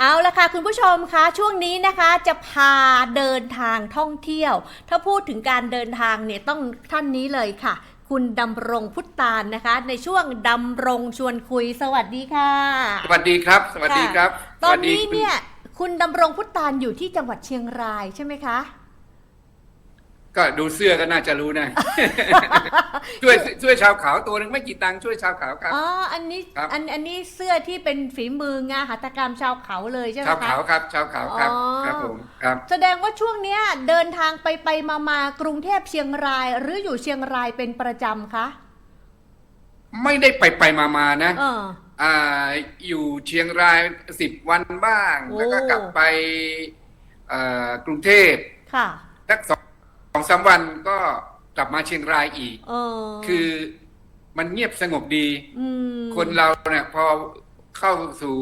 เอาละค่ะคุณผู้ชมคะช่วงนี้นะคะจะพาเดินทางท่องเที่ยว ถ้าพูดถึงการเดินทางเนี่ยต้องท่านนี้เลยค่ะ คุณดำรงพุทธานนะคะ ในช่วงดำรงชวนคุยสวัสดีค่ะ สวัสดีครับ สวัสดีครับ ตอนนี้สวัสดีคุณเนี่ยคุณดำรงพุทธานอยู่ที่จังหวัดเชียงรายใช่ไหมคะ ก็ดูเสื้อก็น่าจะรู้นะ ช่วยช่วยชาวขาวตัวหนึ่งไม่กี่ตังค์ช่วยชาวขาวครับ อ๋อ อันนี้ ครับ อัน อันนี้เสื้อที่เป็นฝีมืองานหัตถกรรมชาวเขาเลยใช่ไหมชาวคะ ขาวครับ ชาวขาวครับอ๋อ ครับผมครับ แสดงว่าช่วงเนี้ยเดินทางไปไปมามากรุงเทพเชียงราย หรืออยู่เชียงรายเป็นประจำคะไม่ได้ไปไปมามานะเออ อ่าอยู่เชียงรายสิบวันบ้าง โอ้ แล้วก็กลับไปเอ่อกรุงเทพค่ะ สักสอง สองสามวันก็กลับมาเชียงรายอีก เออคือมันเงียบสงบดี มคนเราเนี่ยพอเข้าสู่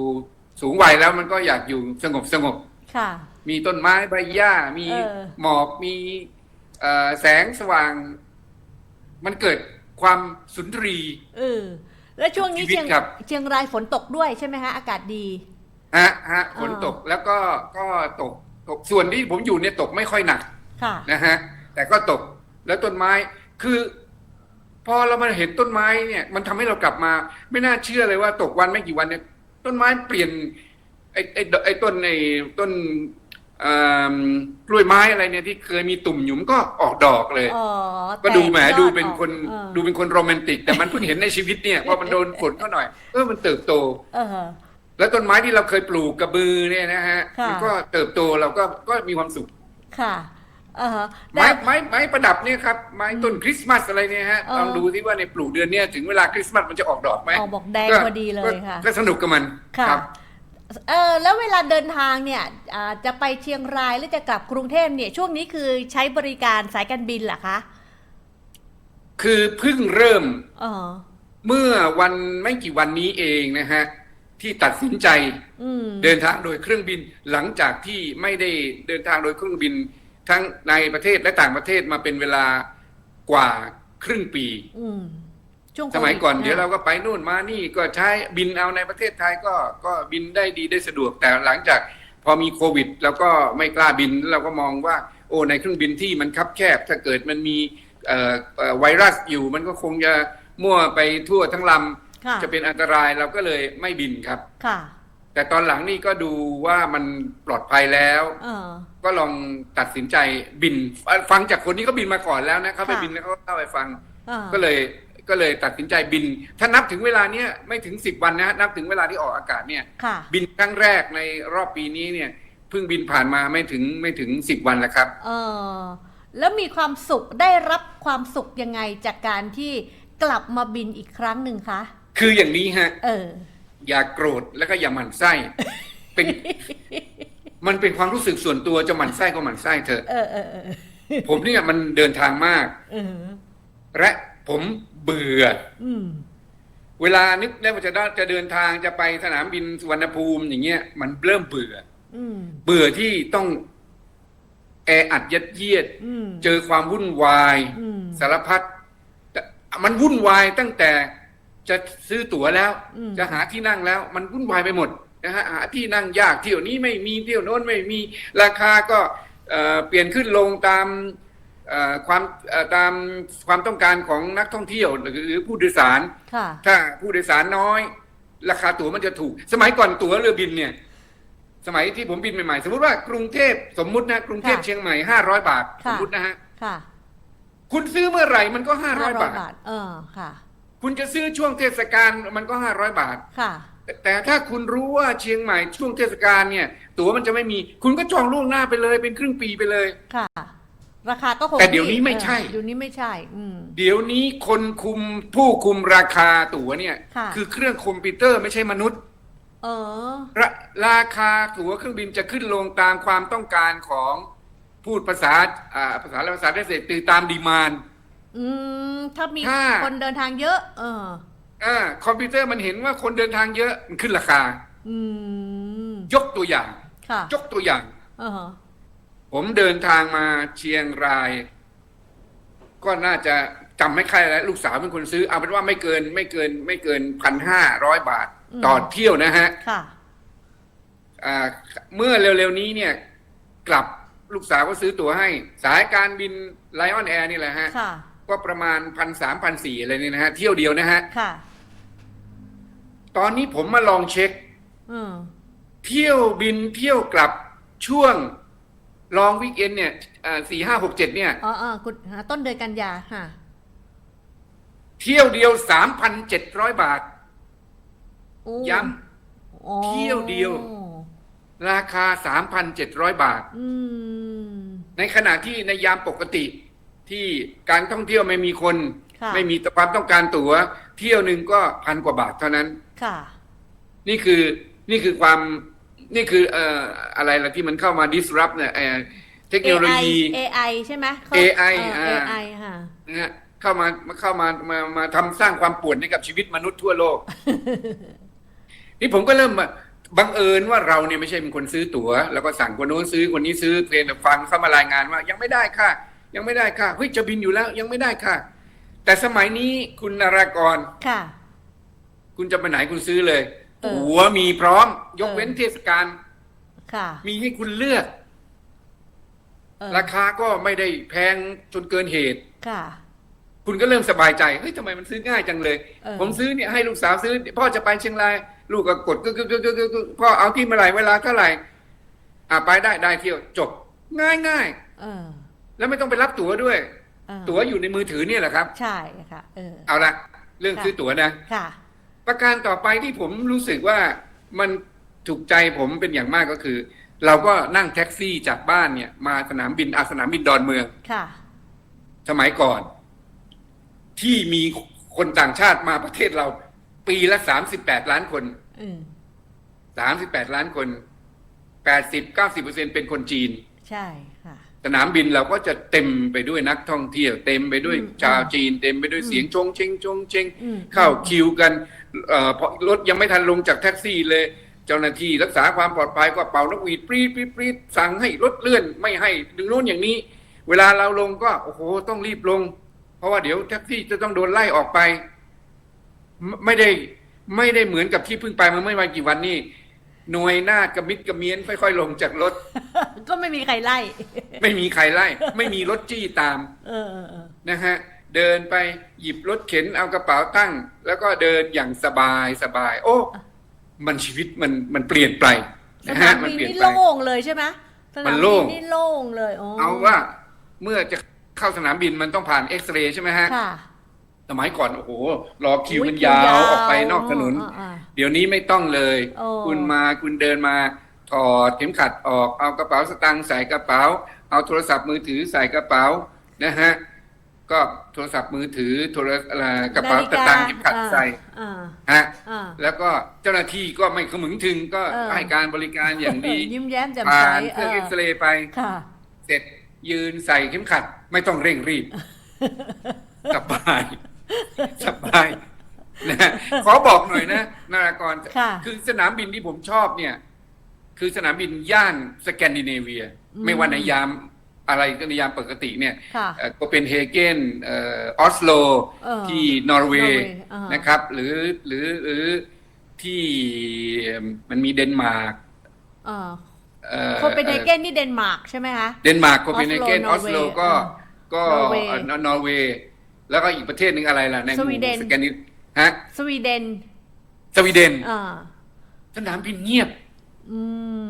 สูงวัยแล้วมันก็อยากอยู่สงบสงบ ค่ะ มีต้นไม้ใบหญ้า มีเออ หมอก มีเอ่อแสงสว่าง มันเกิดความสุนทรี เออแล้วช่วงนี้ชีวิตเชียงครับ เชียงรายฝนตกด้วยใช่ไหมคะอากาศดี ฮะฮะอ่าฝนตกแล้วก็ก็ตกตกส่วนที่ผมอยู่เนี่ยตกไม่ค่อยหนักค่ะ นะฮะ แต่ก็ตกแล้วต้นไม้คือ พอเรามาเห็นต้นไม้เนี่ย มันทำให้เรากลับมา ไม่น่าเชื่อเลยว่าตกวันไม่กี่วันเนี่ยต้นไม้เปลี่ยนไอ้ไอ้ไอ้ต้นไอ้ต้นเอ่อกล้วยไม้อะไรเนี่ยที่เคยมีตุ่มอยู่มันก็ออกดอกเลยอ๋อก็ดูแหมตกยอดูเป็นคนออกดูเป็นคนโรแมนติก แต่มันเพิ่งเห็นในชีวิตเนี่ยพอมันโดนฝนเข้าหน่อยเออมันเติบโตเออแล้วต้นไม้ที่เราเคยปลูกกระบือเนี่ยนะฮะค่ะมันก็เติบโตเราก็ก็มีความสุขค่ะเออไม้แต่ไม้ไม้ประดับเนี่ยครับไม้ต้นคริสต์มาสอะไรเนี่ยฮะเออ ลองดูที่ว่าในปลูกเดือนเนี้ยถึงเวลาคริสต์มาสมันจะออกดอกไหมออกบอกแดงก็พอดีเลยก็ค่ะก็สนุกกับมันค่ะ ครับ เออแล้วเวลาเดินทางเนี่ยอ่าจะไปเชียงรายหรือจะกลับกรุงเทพเนี่ย ช่วงนี้คือใช้บริการสายการบินเหรอคะคือเพิ่งเริ่มอ๋อเมื่อวันไม่กี่วันนี้เองนะฮะที่ตัดสินใจอืม เดินทางโดยเครื่องบินหลังจากที่ไม่ได้เดินทางโดยเครื่องบิน ทั้งในประเทศและต่างประเทศมาเป็นเวลากว่าครึ่งปีอืมช่วงโคสมัยก่อนวิเดี๋ยวเราก็ไปนู่นมานี่ก็ใช้บินเอาในประเทศไทยก็ก็บินได้ดีได้สะดวกแต่หลังจากพอมีโควิดเราก็ไม่กล้าบินเราก็มองว่า โอ้ในเครื่องบินที่มันคับแคบ ถ้าเกิดมันมีเอ่อเอ่อไวรัสอยู่ มันก็คงจะมั่วไปทั่วทั้งลค่ะำจะเป็นอันตรายเราก็เลยไม่บินครับค่ะ แต่ตอนหลังนี่ก็ดูว่ามันปลอดภัยแล้ว เออ ก็ลองตัดสินใจบินฟังฟังจากคนที่เขาบินมาก่อนแล้วนะเขาไปค่ะ บินแล้วเขาเล่าให้ฟังเออก็เลยก็เลยตัดสินใจบิน ถ้านับถึงเวลาเนี้ยไม่ถึงสิบวันนะนับถึงเวลาที่ออกอากาศเนี่ย ค่ะ บินครั้งแรกในรอบปีนี้เนี่ยเพิ่งบินผ่านมาไม่ถึงไม่ถึงสิบวันแล้วครับ เออแล้วมีความสุขได้รับความสุขยังไงจากการที่กลับมาบินอีกครั้งหนึ่งคะ คืออย่างนี้ฮะ เออ อย่าโกรธแล้วก็อย่าหมั่นไส้ เป็น มันเป็นความรู้สึกส่วนตัวจะหมั่นไส้ก็หมั่นไส้เถอะเออเออเออผมเนี่ยมันเดินทางมาก เออและผมเบื่อ อืมเวลานึกได้ว่าจะได้จะเดินทางจะไปสนามบินสุวรรณภูมิอย่างเงี้ยมันเริ่มเบื่อ อืมเบื่อที่ต้องแออัดยัดเยียด อืมเจอความวุ่นวาย อืมสารพัดแต่มันวุ่นวายตั้งแต่ จะซื้อตั๋วแล้วอืมจะหาที่นั่งแล้ว มันวุ่นวายไปหมดนะฮะหาที่นั่งยากเที่ยวนี้ไม่มีเที่ยวโน้นไม่มีราคาก็เอ่อเปลี่ยนขึ้นลงตามเอ่อความเอ่อตามความต้องการของนักท่องเที่ยวหรือหรือผู้โดยสารค่ะถ้าผู้โดยสารน้อย ราคาตั๋วมันจะถูก สมัยก่อนตั๋วเรือบินเนี่ย สมัยที่ผมบินใหม่ๆสมมติว่ากรุงเทพสมมุตินะกรุงเทพค่ะเชียงใหม่ห้าร้อยบาทสค่ะมมตินะฮะค่ะคุณซื้อเมื่อไหร่มันก็ห้าร้อยบาทเออค่ะ คุณจะซื้อช่วงเทศกาลมันก็ห้าร้อยบาท ค่ะ แต่แต่ถ้าคุณรู้ว่าเชียงใหม่ช่วงเทศกาลเนี่ย ตั๋วมันจะไม่มี คุณก็จองล่วงหน้าไปเลย เป็นครึ่งปีไปเลย ค่ะ ราคาก็คงแต่เดี๋ยวนี้ไม่ออใช่เดี๋ยวนี้ไม่ใช่ อืม เดี๋ยวนี้คนคุมผู้คุมราคาตั๋วเนี่ยค่ะ อเครื่องคอมพิวเตอร์ไม่ใช่มนุษย์เออราราคาตั๋วเครื่องบินจะขึ้นลงตามความต้องการของพูดภาษาอ่าภาษาและภาษาเกษตรตือตามดีมาน อืม ถ้ามีถ้า คนเดินทางเยอะ เออ อ่าคอมพิวเตอร์มันเห็นว่าคนเดินทางเยอะมันขึ้นราคา อืม ยกตัวอย่าง ค่ะยกตัวอย่าง เออผมเดินทางมาเชียงราย ก็น่าจะจำไม่ค่อยแล้ว ลูกสาวเป็นคนซื้อ เอาเป็นว่าไม่เกินไม่เกินไม่เกินพันห้าร้อยบาทอืมต่อเที่ยวนะฮะ ค่ะ อ่าเมื่อเร็วๆนี้เนี่ย กลับลูกสาวก็ซื้อตั๋วให้ สายการบินไลออนแอร์นี่แหละฮะ ค่ะ ก็ประมาณพันสามพันสี่อะไรเนี่ยนะฮะ เที่ยวเดียวนะฮะ ค่ะ ตอนนี้ผมมาลองเช็ค อืมเที่ยวบินเที่ยวกลับช่วงลองวิกเอนเนี่ยสี่ห้าหกเจ็ดเนี่ย อ๋ออ๋อคุณหาต้นเดือนกันยาค่ะเที่ยวเดียวสามพันเจ็ดร้อยบาทโอ้ย้อ๋อเที่ยวเดียวำราคาสามพันเจ็ดร้อยบาท อืม ในขณะที่ในยามปกติ ที่การท่องเที่ยวไม่มีคน ค่ะไม่มีความต้องการตั๋ว เที่ยวหนึ่งก็พันกว่าบาทเท่านั้น ค่ะ นี่คือนี่คือความนี่คือเอ่ออะไรล่ะที่มันเข้ามา disrupt เนี่ยเอ่อเทคโนโลยี AI AI ใช่ไหมเขา AI เออ อ่า AI ค่ะ นะฮะเข้ามาเข้ามามามาทำสร้างความปวดให้กับชีวิตมนุษย์ทั่วโลก นี่ผมก็เริ่มมาบังเอิญว่าเราเนี่ยไม่ใช่เป็นคนซื้อตั๋ว แล้วก็สั่งคนนู้นซื้อคนนี้ซื้อเพลนฟังเข้ามารายงานว่า ยังไม่ได้ค่ะ ยังไม่ได้ค่ะเฮ้ยจะบินอยู่แล้ว ยังไม่ได้ค่ะ แต่สมัยนี้คุณนารากรค่ะ คุณจะไปไหนคุณซื้อเลย เออตั๋วมีพร้อม ยกเว้นเออเทศกาลค่ะมีให้คุณเลือก เออราคาก็ไม่ได้แพงจนเกินเหตุ ค่ะ คุณก็เริ่มสบายใจเฮ้ยทำไมมันซื้อง่ายจังเลย เออ ผมซื้อเนี่ยให้ลูกสาวซื้อ พ่อจะไปเชียงรายลูกก็กดกึกกึกกึกกึกกึกกึกพ่อเอาที่เมื่อไหร่เวลาเท่าไหร่อ่าไปได้ได้เที่ยวจบ ง่ายง่ายเออ แล้วไม่ต้องไปรับตั๋วด้วยเออตั๋วอยู่ในมือถือเนี่ยแหละครับ ใช่ค่ะ เออ เอาละเรื่องค่ะ ซื้อตั๋วนะ ค่ะ ประการต่อไปที่ผมรู้สึกว่ามันถูกใจผมเป็นอย่างมากก็คือ เราก็นั่งแท็กซี่จากบ้านเนี่ย มาสนามบินอาสนามบินดอนเมือง ค่ะ สมัยก่อน ที่มีคนต่างชาติมาประเทศเรา ปีละสามสิบแปดล้านคนอืม สามสิบแปดล้านคนแปดสิบเก้าสิบเปอร์เซ็นเป็นคนจีน ใช่ค่ะ สนามบินเราก็จะเต็มไปด้วยนักท่องเที่ยว เต็มไปด้วยอืมชาวจีน เต็มไปด้วยอืมเสียงชงเชงชงเชงอืมเข้าคิวกันเอ่อพอรถยังไม่ทันลงจากแท็กซี่เลย เจ้าหน้าที่รักษาความปลอดภัยก็เป่านกหวีดปรีดปรีดปรีดสั่งให้รถเลื่อนไม่ให้ดึงโน้นอย่างนี้ เวลาเราลงก็โอ้โหต้องรีบลง เพราะว่าเดี๋ยวแท็กซี่จะต้องโดนไล่ออกไป ไม่ไม่ได้ไม่ได้เหมือนกับที่เพิ่งไปมาเมื่อวันกี่วันนี่ หน่วยหน้ากระมิดกระเมียนค่อยๆลงจากรถ ก็ไม่มีใครไล่ ไม่มีใครไล่ ไม่มีรถจี้ตามเออเออเออนะฮะเดินไปหยิบรถเข็นเอากระเป๋าตั้ง แล้วก็เดินอย่างสบายสบาย โอ้ มันชีวิตมันมันเปลี่ยนไปสนะนาฮะมมันบินเปลี่ยนนี่ไปโล่งเลยใช่ไหมสมันนามโล่บินงนี่โล่งเลยอ๋อเอาว่าเมื่อจะเข้าสนามบินมันต้องผ่านเอ็กซเรย์ใช่ไหมฮะค่ะ สมัยก่อนโอ้โหรอคิวโอ้ยมันคิวยาวยาวออกไปนอกถนนอ่าอ่าเดี๋ยวนี้ไม่ต้องเลยโอ้คุณมาคุณเดินมาถอดเข็มขัดออกเอากระเป๋าสตางค์ใส่กระเป๋า เอาโทรศัพท์มือถือใส่กระเป๋านะฮะก็โทรศัพท์มือถือโทรอะไรกระเป๋าสตางค์เข็มขัดใส่อ่าฮะอ่าแล้วก็เจ้าหน้าที่ก็ไม่ขมึงถึงก็เออให้การบริการอย่างดียิ้มแย้มแจ่มใสผ่านเคเอรื่องอเอ็กซเรย์ไปค่ะเสร็จยืนใส่เข็มขัด ไม่ต้องเร่งรีบสบาย สบายนะขอบอกหน่อยนะนารากรค่ะคือสนามบินที่ผมชอบเนี่ย คือสนามบินย่านสแกนดิเนเวียอืมไม่ว่าในยามอะไรก็ในยามปกติเนี่ยค่ะโคเปนเฮเกนเอออสโลเออที่นอร์เวย์นอร์เวย์อ่าฮะนะครับ หรือหรือหรือที่มันมีเดนมาร์กเออเอ่อโคเปนเฮเกนนี่เดนมาร์กใช่ไหมคะ เดนมาร์กโคเปนเฮเกนออออสสโลโลก็อ่าก็นอร์เวย์ เอ่อนอร์เวย์แล้วก็อีกประเทศหนึ่งอะไรล่ะในหสมู่วีเดนสแกนดิฮะ สวีเดนสวีเดนอ่าสนามบินเงียบ อื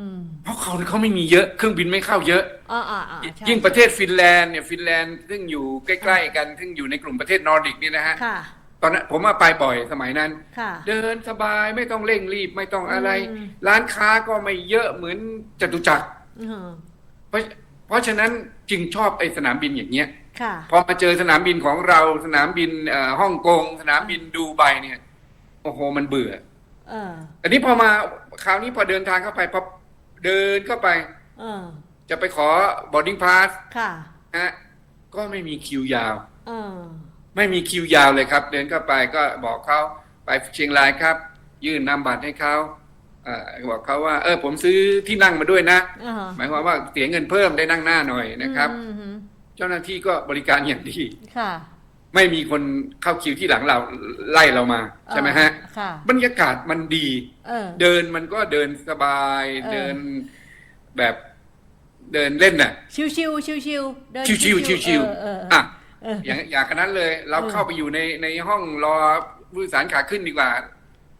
มเพราะเขาเขาไม่มีเยอะ เครื่องบินไม่เข้าเยอะ อ่าอ่าอ่าใช่ยิ่งประเทศฟินแลนด์เนี่ยฟินแลนด์ซึ่งอยู่ใกล้ๆกันซึ่งอยู่ในกลุ่มประเทศนอร์ดิกเนี่ยนะฮะค่ะ ตอนนั้นผมมาไปบ่อยสมัยนั้น ค่ะ เดินสบายไม่ต้องเร่งรีบไม่ต้องอะไร อืม ร้านค้าก็ไม่เยอะเหมือนจตุจักร อืมเพราะเพราะฉะนั้นจึงชอบไอ้สนามบินอย่างเงี้ยค่ะ พอมาเจอสนามบินของเราสนามบินเอ่อฮ่องกงสนามบินดูไบเนี่ยโอ้โหมันเบื่อเอออันนี้พอมาคราวนี้พอเดินทางเข้าไปพอเดินเข้าไปเออจะไปขอบอร์ดิ้งพาสค่ะฮะก็ไม่มีคิวยาวเออไม่มีคิวยาวเลยครับ เดินเข้าไปก็บอกเขาไปเชียงรายครับ ยื่นนำบัตรให้เขาเอ่อบอกเขาว่า เออผมซื้อที่นั่งมาด้วยนะเออหมายความว่าเสียเงินเพิ่มได้นั่งหน้าหน่อยนะครับอืมอืม เจ้าหน้าที่ก็บริการอย่างดี ค่ะ ไม่มีคนเข้าคิวที่หลังเราไล่เรามาใช่ไหมฮะเออค่ะ บรรยากาศมันดี เออ เดินมันก็เดินสบาย เออ เดินแบบเดินเล่นน่ะ ชิวชิวชิวชิวๆเดินชิวๆชิวๆเออเออเอออะ เออ อย่างอย่างนั้นเลย เราเออ เข้าไปอยู่ในในห้องรอผู้โดยสารขาขึ้นดีกว่า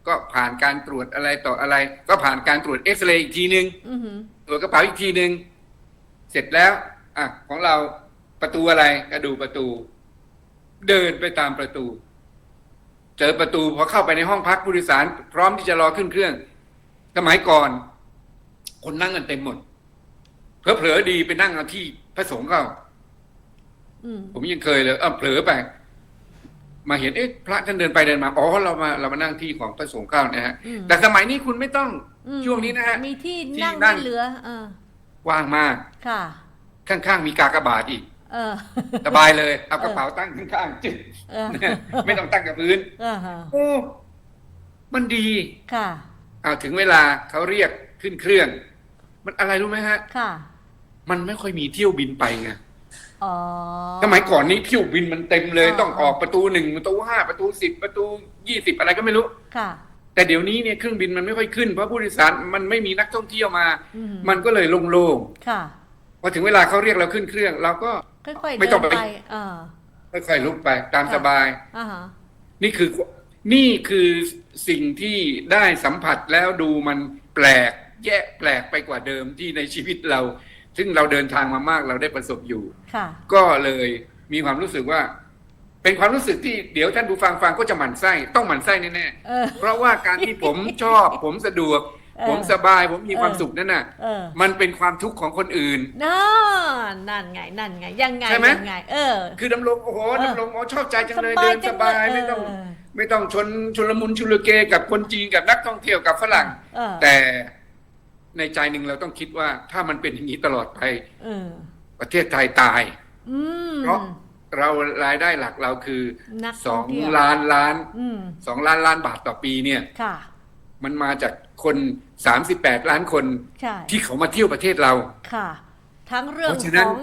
ก็ผ่านการตรวจอะไรต่ออะไร ก็ผ่านการตรวจเอ็กซเรย์อีกทีนึง อือหือตรวจกระเป๋าอีกทีนึง เสร็จแล้ว อะ ของเรา ประตูอะไรก็ดูประตู เดินไปตามประตู เจอประตูพอเข้าไปในห้องพักผู้โดยสาร พร้อมที่จะรอขึ้นเครื่องสมัยก่อน คนนั่งกันเต็มหมดเผลอๆดีไปนั่งเอาที่พระสงฆ์เข้าอืมผมยังเคยเลยเออเผลอไปมาเห็นเอ๊ะพระท่านเดินไปเดินมาอ๋อเรามาเรามานั่งที่ของพระสงฆ์เข้านะฮะอืมแต่สมัยนี้คุณไม่ต้องอืมช่วงนี้นะฮะมีที่ที่นั่งนั่งไม่เหลือเออว่างมากค่ะ ข้างๆมีกากบาทอีก เออ สบายเลยเอากระเป๋าตั้งข้างๆจึ๊กเออเนี่ยไม่ต้องตั้งกับพื้นเออฮะโอ้มันดีค่ะ เอาถึงเวลาเขาเรียกขึ้นเครื่อง มันอะไรรู้ไหมฮะ ค่ะ มันไม่ค่อยมีเที่ยวบินไปไงอ๋อ สมัยก่อนนี้เที่ยวบินมันเต็มเลย อ๋อ ต้องออกประตูหนึ่งประตูห้าประตูสิบประตูยี่สิบอะไรก็ไม่รู้ ค่ะ แต่เดี๋ยวนี้เนี่ยเครื่องบินมันไม่ค่อยขึ้นเพราะผู้โดยสารมันไม่มีนักท่องเที่ยวมา อืม มันก็เลยโล่งค่ะ ๆพอถึงเวลาเขาเรียกเราขึ้นเครื่อง เราก็ ค่อยๆไม่เดิต้องนไป ไปเออค่อยๆลุกไปตามค่ะสบาย อ่าฮะนี่คือนี่คือสิ่งที่ได้สัมผัสแล้วดูมันแปลกแยะแปลกไปกว่าเดิมที่ในชีวิตเรา ซึ่งเราเดินทางมามากเราได้ประสบอยู่ ค่ะ ก็เลยมีความรู้สึกว่า เป็นความรู้สึกที่เดี๋ยวท่านผู้ฟังฟังก็จะหมั่นไส้ต้องหมั่นไส้แน่เออ ๆเพราะว่าการที่ผมชอบ ผมสะดวกเออ ผมสบายผมมีความเออสุขนั่นน่ะ เออมันเป็นความทุกข์ของคนอื่น นั่นนั่นไงนั่นไงยังไงใช่ไหม ยังไง เออ คือดำรงโอ้โหเออ ดำรงอ๋อชอบใจจังเลยเดินจัสงบายเลไม่ต้องเไม่ต้องชนชุลมุนชุลเกกับคนจีนกับนักท่องเที่ยวกับฝรั่ง เออแต่ในใจหนึ่งเราต้องคิดว่าถ้ามันเป็นอย่างนี้ตลอดไปเออประเทศไทยตาย อืมเพราะเรารายได้หลักเราคือนักสท่อองงเที่ยวล้านล้านอืมสองล้านล้านบาทต่อปีเนี่ย ค่ะ มันมาจากคนสามสิบแปดล้านคนใช่ที่เขามาเที่ยวประเทศเรา ค่ะ ทั้งเรื่องเพราะฉะขนั้นอง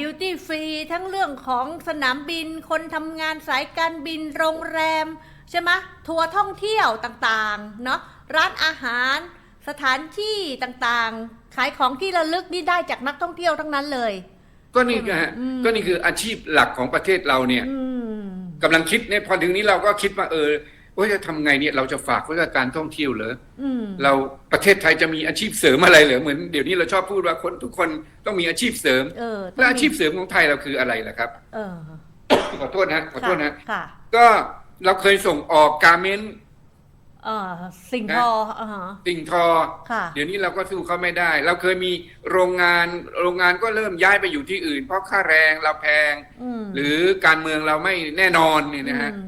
ดิวตี้ฟรีทั้งเรื่องของสนามบิน คนทำงานสายการบินโรงแรม ใช่ไหมทัวร์ท่องเที่ยวต่างๆ เนาะร้านอาหาร สถานที่ต่างๆ ขายของที่ระลึกนี่ได้จากนักท่องเที่ยวทั้งนั้นเลย ก็นี่คือฮะอืม ก็นี่คืออาชีพหลักของประเทศเราเนี่ยอืม กำลังคิดเนี่ยพอถึงนี้เราก็คิดว่าเออ ว่าจะทำไงเนี่ยเราจะฝากไว้กับการท่องเที่ยวเหรออืมเราประเทศไทยจะมีอาชีพเสริมอะไรเหรอเหมือนเดี๋ยวนี้เราชอบพูดว่าคนทุกคนต้องมีอาชีพเสริมเออและอาชีพเสริมของไทยเราคืออะไรล่ะครับเออขอโทษนะขอโทษนะค่ะก็เราเคยส่งออกการเมนต์เออสิ่งนะทออ่าฮะสิ่งทอค่ะเดี๋ยวนี้เราก็สู้เขาไม่ได้ เราเคยมีโรงงานโรงงานก็เริ่มย้ายไปอยู่ที่อื่น เพราะค่าแรงเราแพงอืมหรือการเมืองเราไม่แน่นอนเนี่ยนะฮะอื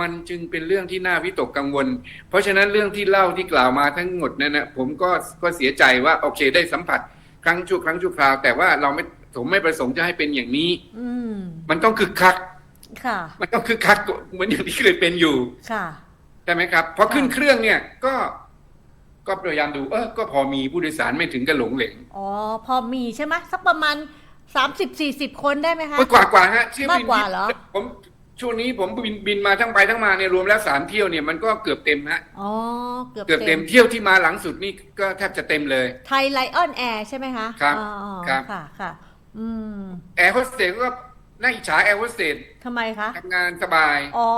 มมันจึงเป็นเรื่องที่น่าวิตกกังวล เพราะฉะนั้นเรื่องที่เล่าที่กล่าวมาทั้งหมดนั่นนะผมก็ก็เสียใจว่าโอเคได้สัมผัส ครั้งชั่วครั้งชั่วคราว แต่ว่าเราไม่ผมไม่ประสงค์จะให้เป็นอย่างนี้อืมมันต้องคึกคักค่ะมันต้องคึกคักเหมือนอย่างที่เคยเป็นอยู่ค่ะใช่ไหมครับพอขึ้นค่ะเครื่องเนี่ยก็ก็พยายามดูเออก็พอมีผู้โดยสารไม่ถึงกับหลงเหลงอ๋อพอมีใช่ไหมสักประมาณสามสิบสี่สิบคนได้ไหมคะกว่า กว่าฮะเที่ยวบินมากกว่าเหรอผม ช่วงนี้ผมบินบินมาทั้งไปทั้งมาเนี่ยรวมแล้วสามเที่ยวเนี่ยมันก็เกือบเต็มฮะอ๋อเกือบเกือบเต็มเที่ยวที่มาหลังสุดนี่ก็แทบจะเต็มเลยไทยไลออนแอร์ใช่ไหมคะครับอ๋อครับค่ะค่ะอืมแอร์โฮสเตสก็น่าอิจฉาแอร์โฮสเตสทำไมคะทำงานสบายอ๋อ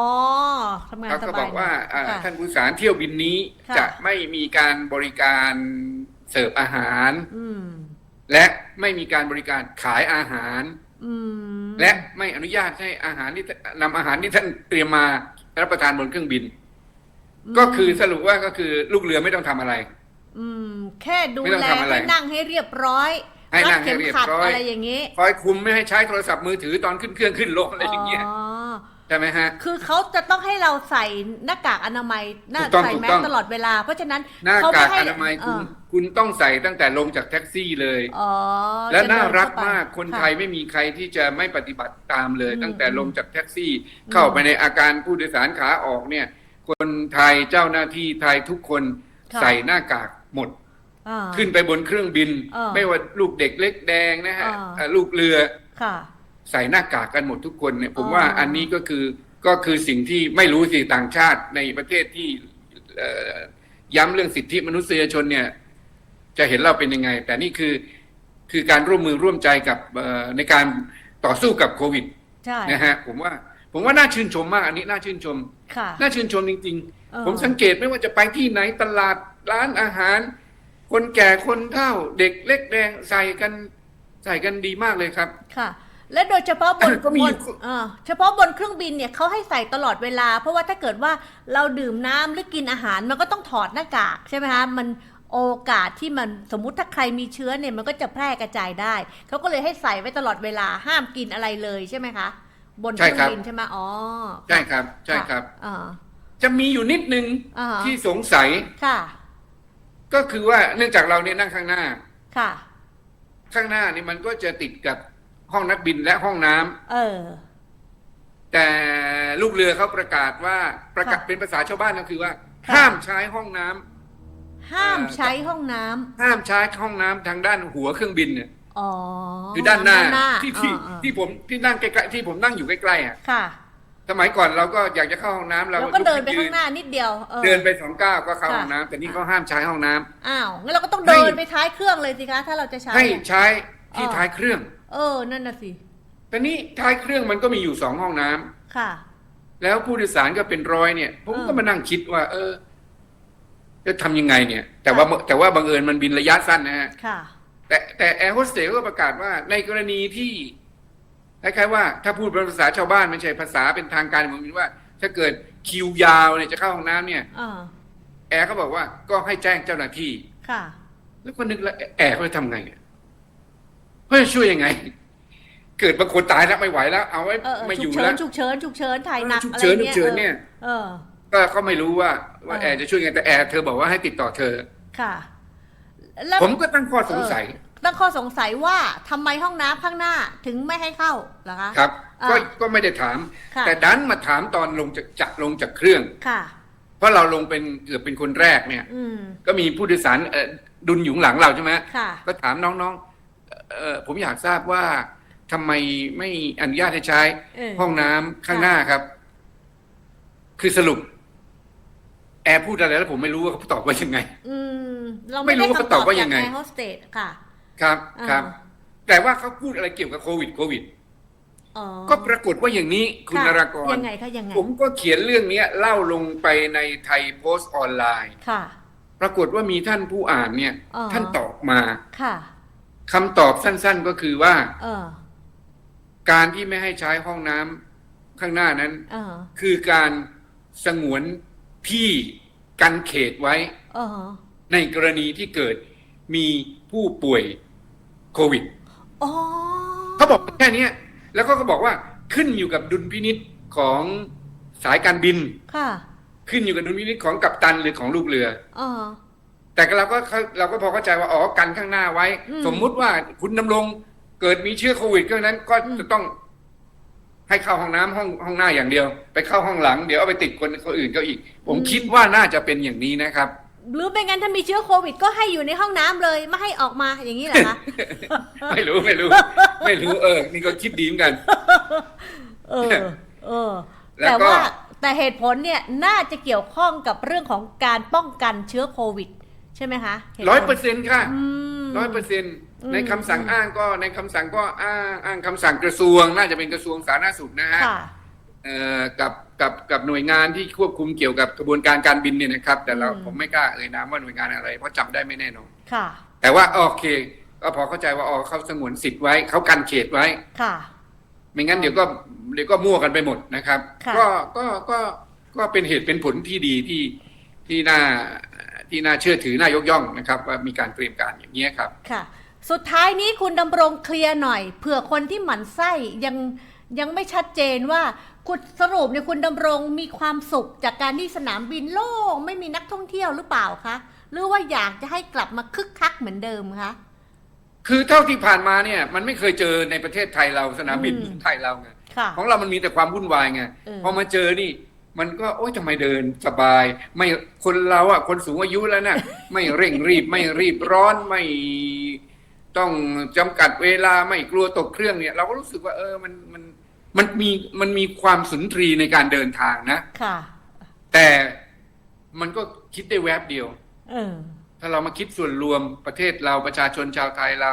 ทำงานเขาสก็บายบอกว่าอ่าค่ะท่านผู้โดยสารเที่ยวบินนี้ค่ะจะไม่มีการบริการเสิร์ฟอาหารอืมและไม่มีการบริการขายอาหารอืม และไม่อนุญาตให้อาหารที่นำอาหารที่ท่านเตรียมมารับประทานบนเครื่องบินมก็คือสรุปว่าก็คือลูกเรือไม่ต้องทำอะไรอืมแค่ดูไม่ต้องแลทำอะไรให้นั่งให้เรียบร้อยให้นั่รังเข็มให้เรียบขัดร้อยอะไรอย่างนี้คอยคุมไม่ให้ใช้โทรศัพท์มือถือตอนขึ้นเครื่องขึ้นลงอะไรอย่างเงี้ยอ๋อ ใช่ไหมฮะ คือเขาจะต้องให้เราใส่หน้ากากอนามัยหน้าถูกต้องใส่ถูกแมต้สอง ตลอดเวลา เพราะฉะนั้นหน้าเขไกากให้อนามัยคุณเออคุณต้องใส่ตั้งแต่ลงจากแท็กซี่เลย อ๋อและจะน่าเดิรักเข้ไปมากคนไทยไม่มีใครที่จะไม่ปฏิบัติตามเลย อืมตั้งแต่ลงจากแท็กซี่ อืมเข้าไปในอาการผู้โดยสารขาออกเนี่ย คนไทยเจ้าหน้าที่ไทยทุกคนใส่หน้ากากหมด อ่า ขึ้นไปบนเครื่องบิน เออไม่ว่าลูกเด็กเล็กแดงนะฮะอ่าเอ่อลูกเรือ ค่ะ ใส่หน้ากากกันหมดทุกคนเนี่ย ผมอ๋อว่าอันนี้ก็คือก็คือสิ่งที่ไม่รู้สิต่างชาติในประเทศที่เอ่อย้ำเรื่องสิทธิมนุษยชนเนี่ย จะเห็นเราเป็นยังไง แต่นี่คือคือการร่วมมือร่วมใจกับเอ่อในการต่อสู้กับโควิดใช่นะฮะผมว่าผมว่าน่าชื่นชมมากอันนี้น่าชื่นชมค่ะน่าชื่นชมจริงเออๆผมสังเกตไม่ว่าจะไปที่ไหนตลาดร้านอาหาร คนแก่คนเฒ่าเด็กเล็กแดงใส่กันใส่กันดีมากเลยครับค่ะ และโดยเฉพาะบนก็มีบอยู่นเอ่อเฉพาะบนเครื่องบินเนี่ยเขาให้ใส่ตลอดเวลา เพราะว่าถ้าเกิดว่าเราดื่มน้ำหรือกินอาหารมันก็ต้องถอดหน้ากากใช่ไหมคะมันโอกาสที่มันสมมุติถ้าใครมีเชื้อเนี่ยมันก็จะแพร่กระจายได้ เขาก็เลยให้ใส่ไว้ตลอดเวลาห้ามกินอะไรเลยใช่ไหมคะ บนเคใช่รื่องครับบินใช่ไหมอ๋อใช่ครับ ใช่ครับอ่าจะมีอยู่นิดนึงอ่าฮะที่สงสัยค่ะ ก็คือว่าเนื่องจากเราเนี่ยนั่งข้างหน้าค่ะ ข้างหน้านี่มันก็จะติดกับ ห้องนักบินและห้องน้ำเออ แต่ลูกเรือเขาประกาศว่าประกาศค่ะเป็นภาษาชาวบ้านก็คือว่า ค่ะ ห้ามใช้ห้องน้ำห้ามเอ่อใช้ห้องน้ำห้ามใช้ห้องน้ำทางด้านหัวเครื่องบินเนี่ยอ๋อคือด้านหน้าด้ที่ที่อ่าที่ผมที่นั่งใกล้ๆที่ผมนั่งอยู่ใกล้ๆอะค่ะ สมัยก่อนเราก็อยากจะเข้าห้องน้ำเราแล้วก็เดินไปลุข้างหน้านิดเดียวออ เดินไปสองก้าวก็เข้าค่ะ ห้องน้ำแต่นี่เขาห้ามใช้ห้องน้ำ อ้าวงั้นเราก็ต้องเดินไปท้ายเครื่องเลยสิคะ ถ้าเราจะใช้ให้อะใช้ที่เออท้ายเครื่อง เออ นั่นน่ะสิ แต่นี่ท้ายเครื่องมันก็มีอยู่สองห้องน้ำค่ะ แล้วผู้โดยสารก็เป็นร้อยเนี่ย ผมเออก็มานั่งคิดว่า เออ จะทำยังไงเนี่ย แต่ว่าแต่ว่าบังเอิญมันบินระยะสั้นนะฮะ ค่ะ แต่แต่แอร์โฮสเตสก็ประกาศว่าในกรณีที่คล้ายๆว่าถ้าพูดเป็นภาษาชาวบ้านไม่ใช่ภาษาเป็นทางการผมคิดว่า ถ้าเกิดคิวยาวเนี่ยจะเข้าห้องน้ำเนี่ยอ่าแอร์เขาบอกว่าก็ให้แจ้งเจ้าหน้าที่ ค่ะ แล้วก็นึกแล้วแอร์เขาจะทำไงอะเขา จะช่วยยังไง เกิดบางคนตายแล้วไม่ไหวแล้ว เอาไว้เออเออไม่อฉุกยู่เฉิแล้นวฉุกเฉินฉุกเฉินถ่ายหนักฉุกอะไรเฉินเงี้ยฉุกเฉินเนี่ยเออ ก็ก็ไม่รู้ว่าว่าเออ แอร์จะช่วยยังไงแต่แอร์เธอบอกว่าให้ติดต่อเธอ ค่ะ แล้วผมก็ตั้งข้อสงสัยตั้งข้อสงสัยว่าทำไมห้องน้ำข้างหน้าถึงไม่ให้เข้าเหรอคะ ครับอ่าก็ก็ไม่ได้ถาม ค่ะแต่ดันมาถามตอนลงจากจะลงจากเครื่อง ค่ะ เพราะเราลงเป็นเกือบเป็นคนแรกเนี่ย อืมก็มีผู้โดยสารเอ่อดุลอยู่ข้างหลังเราใช่ไหมค่ะ ก็ถามน้องๆ เอ่อผมอยากทราบว่าทำไมไม่อนุญาตให้ใช้เออ ห้องน้ำข้างหน้าครับ คือสรุป แอร์พูดอะไรแล้วผมไม่รู้ว่าเขาตอบว่ายังไง อืม เราไม่ไม่รู้ได้ว่าเขาคำตตออบบว่าจายักงไงแอร์โฮสเตสค่ะ ครับอ่า ครับ แต่ว่าเขาพูดอะไรเกี่ยวกับโควิดโควิด อ๋อก็ปรากฏว่าอย่างนี้คุณะนารากร ยังไงคะยังไงผมก็เขียนเรื่องเนี้ยเล่าลงไปในไทยโพสต์ออนไลน์ ค่ะ ปรากฏว่ามีท่านผู้อ่านเนี่ย อ๋อ ท่านตอบมา ค่ะ คำตอบสั้น ๆก็คือว่า เออ การที่ไม่ให้ใช้ห้องน้ำข้างหน้านั้น เออคือการสงวนที่กันเขตไว้ เออในกรณีที่เกิดมีผู้ป่วยโควิด อ๋อเขาบอกแค่เนี้ยแล้วก็เขาบอกว่าขึ้นอยู่กับดุลพินิษของสายการบิน ค่ะ ขึ้นอยู่กับดุลพินิษของกัปตันหรือของลูกเรือ เออ แต่เราก็เข้าเราก็พอเข้าใจว่าอ๋อกันข้างหน้าไว้ อืม สมมุติว่าคุณดำรงเกิดมีเชื้อโควิดก็นั้นก็อืมจะต้อง ให้เข้าห้องน้ำห้องห้องหน้าอย่างเดียว ไปเข้าห้องหลังเดี๋ยวเอาไปติดคนคนอื่นก็อีก ผมคิดว่าน่าจะเป็นอย่างนี้นะครับ หรือไม่งั้นถ้ามีเชื้อโควิด ก็ให้อยู่ในห้องน้ำเลยไม่ให้ออกมาอย่างนี้เหรอคะ ไม่รู้ไม่รู้ ไม่รู้เออ นี่ก็คิดดีเหมือนกัน เออ เออ แล้วแต่ก็ว่าแต่เหตุผลเนี่ยน่าจะเกี่ยวข้องกับเรื่องของการป้องกันเชื้อโควิด ใช่ไหมคะหตุผลร้อยเปอร์เซ็นต์ค่ะอืมร้อยเปอร์เซ็นต์อืมในคำสั่งอ้างก็ในคำสั่งก็อ้างอ้างคำสั่งกระทรวง น่าจะเป็นกระทรวงสาธารณสุขนะฮะค่ะเอ่อกับกับกับหน่วยงานที่ควบคุมเกี่ยวกับกระบวนการการบินเนี่ยนะครับ แต่เราอืมผมไม่กล้าเอ่ยนามว่าหน่วยงานอะไร เพราะจำได้ไม่แน่นอนค่ะ แต่ว่าโอเค ก็พอเข้าใจว่าอ๋อเขาสงวนสิทธิ์ไว้เขากันเขตไว้ค่ะไม่งั้นเดี๋ยวก็เดี๋ยวก็มั่วกันไปหมดนะครับค่ะก็ก็ก็ก็เป็นเหตุเป็นผลที่ดีที่ที่น่า ที่น่าเชื่อถือน่ายกย่องนะครับว่ามีการเตรียมการอย่างนี้ยครับค่ะ สุดท้ายนี้คุณดำรงเคลียร์หน่อย เผื่อคนที่หมั่นไส้ยังยังไม่ชัดเจนว่าคุณสรุปเนี่ยคุณดำรงมีความสุขจากการที่สนามบินโล่งไม่มีนักท่องเที่ยวหรือเปล่าคะหรือว่าอยากจะให้กลับมาคึกคักเหมือนเดิมคะคือเท่าที่ผ่านมาเนี่ยมันไม่เคยเจอในประเทศไทยเราสนามบินอืมไทยเราไงค่ะของเรามันมีแต่ความวุ่นวายไงเออพอมาเจอนี่ มันก็โอ๊ยทำไมเดินสบาย ไม่คนเราอะคนสูงอายุแล้วน่ะไม่เร่งรีบไม่รีบร้อนไม่ต้องจำกัดเวลาไม่กลัวตกเครื่องเนี่ย เราก็รู้สึกว่าเออมันมันมันมีมันมีความสุนทรีในการเดินทางนะค่ะ แต่มันก็คิดได้แวบเดียวเออถ้าเรามาคิดส่วนรวมประเทศเราประชาชนชาวไทยเรา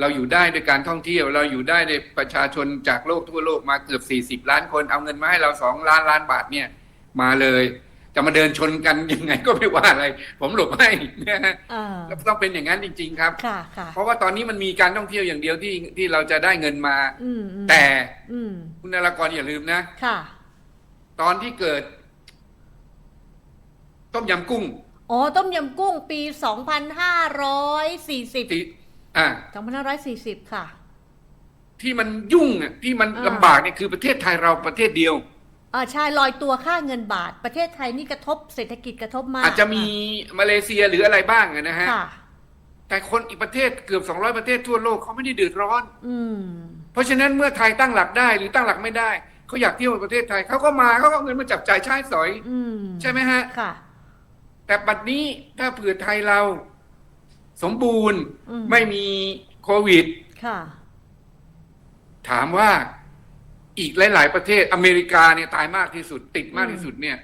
เราอยู่ได้ด้วยการท่องเที่ยว เราอยู่ได้ด้วยประชาชนจากโลกทั่วโลกมาเกือบ 40 ล้านคนเอาเงินมาให้เราสองล้านล้านบาทเนี่ยมาเลยจะมาเดินชนกันยังไงก็ไม่ว่าอะไร ผมหลบให้นะฮะเออแล้วต้องเป็นอย่างนั้นจริง ๆ ครับค่ะค่ะเพราะว่าตอนนี้มันมีการท่องเที่ยวอย่างเดียวที่ที่เราจะได้เงินมาอืมอืมแต่อืมคุณนรากรอย่าลืมนะค่ะตอนที่เกิด ต้มยำกุ้ง อ๋อ ต้มยำกุ้งปี2540ที่อ่า 2540 ค่ะ ที่มันยุ่งอะที่มันอ่า ลำบากเนี่ยคือประเทศไทยเราประเทศเดียวอ่าใช่ลอยตัวค่าเงินบาท ประเทศไทยนี่กระทบเศรษฐกิจกระทบมากอาจจะมีมาเลเซียหรืออะไรบ้างอะนะฮะ ค่ะ แต่คนอีกประเทศเกือบ 200 ประเทศทั่วโลกเขาไม่ได้เดือดร้อน อืม เพราะฉะนั้นเมื่อไทยตั้งหลักได้หรือตั้งหลักไม่ได้เขาอยากเที่ยวในประเทศไทยเขาก็มาเขาก็เอาเงินมาจับจ่ายใช้สอย อืมใช่ไหมฮะ ค่ะ แต่บัดนี้ถ้าเผื่อไทยเรา สมบูรณ์อืมไม่มีโควิดค่ะถามว่าอีกหลาย ๆ ประเทศอเมริกาเนี่ยตายมากที่สุด ติดมากที่สุดเนี่ย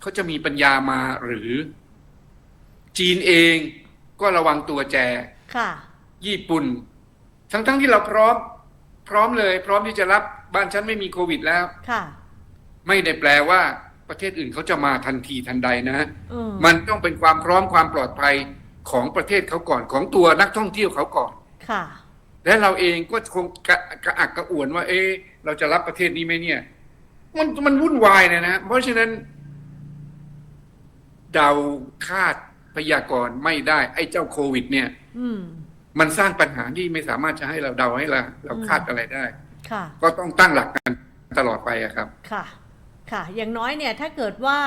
เขาจะมีปัญญามาหรือ จีนเองก็ระวังตัวแจค่ะญี่ปุ่น ทั้งๆที่เราพร้อม พร้อมเลย พร้อมที่จะรับบ้านฉันไม่มีโควิดแล้วค่ะไม่ได้แปลว่าประเทศอื่นเขาจะมาทันทีทันใดนะอืมมันต้องเป็นความพร้อมความปลอดภัย ของประเทศเขาก่อนของตัวนักท่องเที่ยวเขาก่อน ค่ะ และเราเองก็คงกระกระอักกระอ่วนว่า เอ๊ะเราจะรับประเทศนี้ไหมเนี่ย มันมันวุ่นวายนะนะ เพราะฉะนั้น เดาคาดพยากรณ์ไม่ได้ ไอ้เจ้าโควิด เนี่ยอืมมันสร้างปัญหาที่ไม่สามารถจะให้เราเดาให้เราเราอืมคาดอะไรได้ค่ะก็ต้องตั้งหลักกันตลอดไปอะครับ ค่ะ ค่ะ อย่างน้อยเนี่ย ถ้าเกิดว่า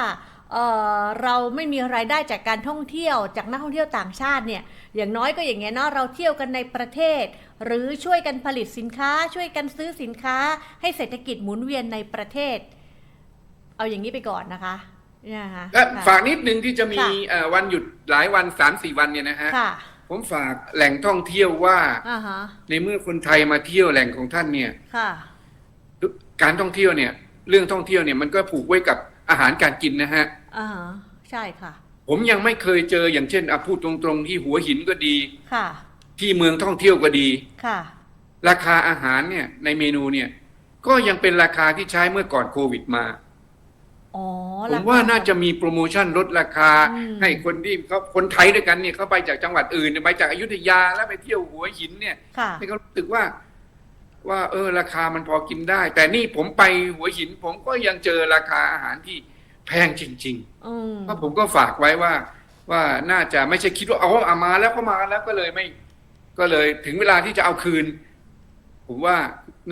เอ่อเราไม่มีรายได้จากการท่องเที่ยวจากนักท่องเที่ยวต่างชาติเนี่ยอย่างน้อยก็อย่างเงี้ยเนาะเราเที่ยวกันในประเทศ หรือช่วยกันผลิตสินค้า ช่วยกันซื้อสินค้า ให้เศรษฐกิจหมุนเวียนในประเทศ เอาอย่างนี้ไปก่อนนะคะเนี่ยนะคะและค่ะฝากนิดนึงที่จะมีค่ะเอ่อวันหยุดหลายวันสามสี่วันเนี่ยนะฮะค่ะผมฝากแหล่งท่องเที่ยวว่าอ่าฮะในเมื่อคนไทยมาเที่ยวแหล่งของท่านเนี่ยค่ะการท่องเที่ยวเนี่ย เรื่องท่องเที่ยวเนี่ยมันก็ผูกไว้กับ อาหารการกินนะฮะอ่าฮะใช่ค่ะ ผมยังไม่เคยเจออย่างเช่นอะพูดตรงๆที่หัวหินก็ดี ค่ะ ที่เมืองท่องเที่ยวก็ดี ค่ะ ราคาอาหารเนี่ยในเมนูเนี่ย ก็ยังเป็นราคาที่ใช้เมื่อก่อนโควิดมา อ๋อผรค มว่าน่าจะมีโปรโมชั่นลดราคา อืม ให้คนที่เขาคนไทยด้วยกันเนี่ยเขาไปจากจังหวัดอื่นเนี่ยไปจากอยุธยาแล้วไปเที่ยวหัวหินเนี่ย ค่ะให้เขารู้สึกว่า ว่าเออราคามันพอกินได้ แต่นี่ผมไปหัวหิน ผมก็ยังเจอราคาอาหารที่แพงจริงอืมๆเพราะผมก็ฝากไว้ว่า ว่าน่าจะไม่ใช่คิดว่าเอาเอามาแล้วเขามาแล้วก็เลยไม่ ก็เลยถึงเวลาที่จะเอาคืน ผมว่า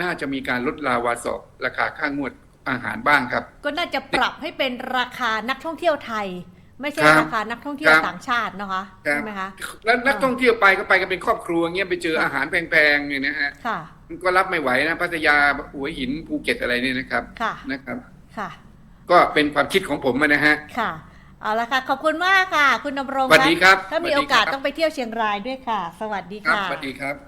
น่าจะมีการลดราวาสอบราคาค่างวดอาหารบ้างครับ ก็น่าจะปรับให้เป็นราคานักท่องเที่ยวไทย ไม่ใช่ครับราคานักท่องเที่ยวครับต่างชาตินะคะครับใช่ไหมคะแล้วนักอ่าท่องเที่ยวไปก็ไปกันเป็นครอบครัวเงี้ยไปเจออาหารแพงๆเนี่ยนะฮะค่ะมัน ก็รับไม่ไหวนะพัทยาหัวหินภูเก็ตอะไรเนี่ยนะครับค่ะนะครับค่ะ ก็เป็นความคิดของผมอะนะฮะค่ะเอาละค่ะขอบคุณมากค่ะ คุณดำรงสวัสดีครับ ถ้ามีสวัสดีโอกาสครับต้องไปเที่ยวเชียงรายด้วยค่ะ สวัสดีครับค่ะสวัสดีครับ